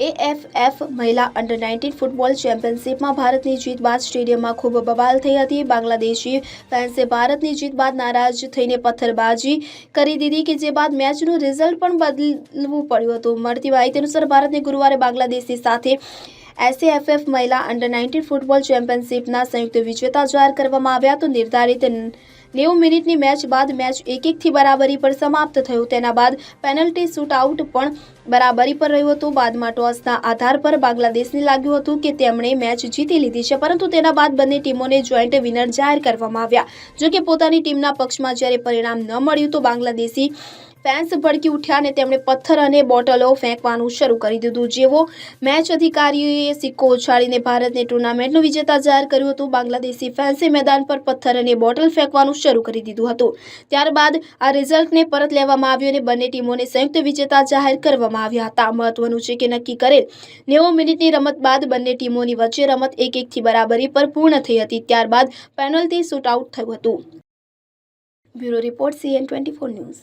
એએફએફ મહિલા under nineteen football ચેમ્પિયનશિપમાં ભારતની જીત બાદ સ્ટેડિયમમાં ખૂબ બબાલ થઈ હતી. બાંગ્લાદેશી ફેન્સે ભારતની જીત બાદ નારાજ થઈને પથ્થરબાજી કરી દીધી કે જે બાદ મેચનું રિઝલ્ટ પણ બદલવું પડ્યું હતું. મળતી માહિતી અનુસાર ભારતને ગુરુવારે બાંગ્લાદેશની સાથે એસએએફએફ મહિલા અંડર નાઇન્ટીન ફૂટબોલ ચેમ્પિયનશિપના સંયુક્ત વિજેતા જાહેર કરવામાં આવ્યા તો નિર્ધારિત નેવું મિનિટની મેચ બાદ મેચ એક એકથી બરાબરી પર સમાપ્ત થયું. તેના બાદ પેનલ્ટી શૂટઆઉટ પણ બરાબરી પર રહ્યું હતું. બાદમાં ટોસના આધાર પર બાંગ્લાદેશને લાગ્યું હતું કે તેમણે મેચ જીતી લીધી છે, પરંતુ તેના બાદ બંને ટીમોને જોઈન્ટ વિનર જાહેર કરવામાં આવ્યા. જોકે પોતાની ટીમના પક્ષમાં જ્યારે પરિણામ ન મળ્યું તો બાંગ્લાદેશી ફેન્સ ભડકી ઉઠ્યા અને તેમણે પથ્થર અને બોટલો ફેંકવાનું શરૂ કરી દીધું. જેવો મેચ અધિકારીઓએ સિક્કો ઉછાળીને ભારતને ટુર્નામેન્ટનું વિજેતા જાહેર કર્યું હતું, બાંગ્લાદેશી ફેન્સે મેદાન પર પથ્થર અને બોટલ ફેંકવાનું શરૂ કરી દીધું હતું. ત્યારબાદ આ રિઝલ્ટને પરત લેવામાં આવ્યું અને બંને ટીમોને સંયુક્ત વિજેતા જાહેર કરવામાં આવ્યા હતા. મહત્વનું છે કે નક્કી કરેલ નેવું મિનિટની રમત બાદ બંને ટીમોની વચ્ચે રમત એક એકથી બરાબરી પર પૂર્ણ થઈ હતી. ત્યારબાદ પેનલ્ટી શૂટઆઉટ થયું હતું. Bureau report, CN twenty four news.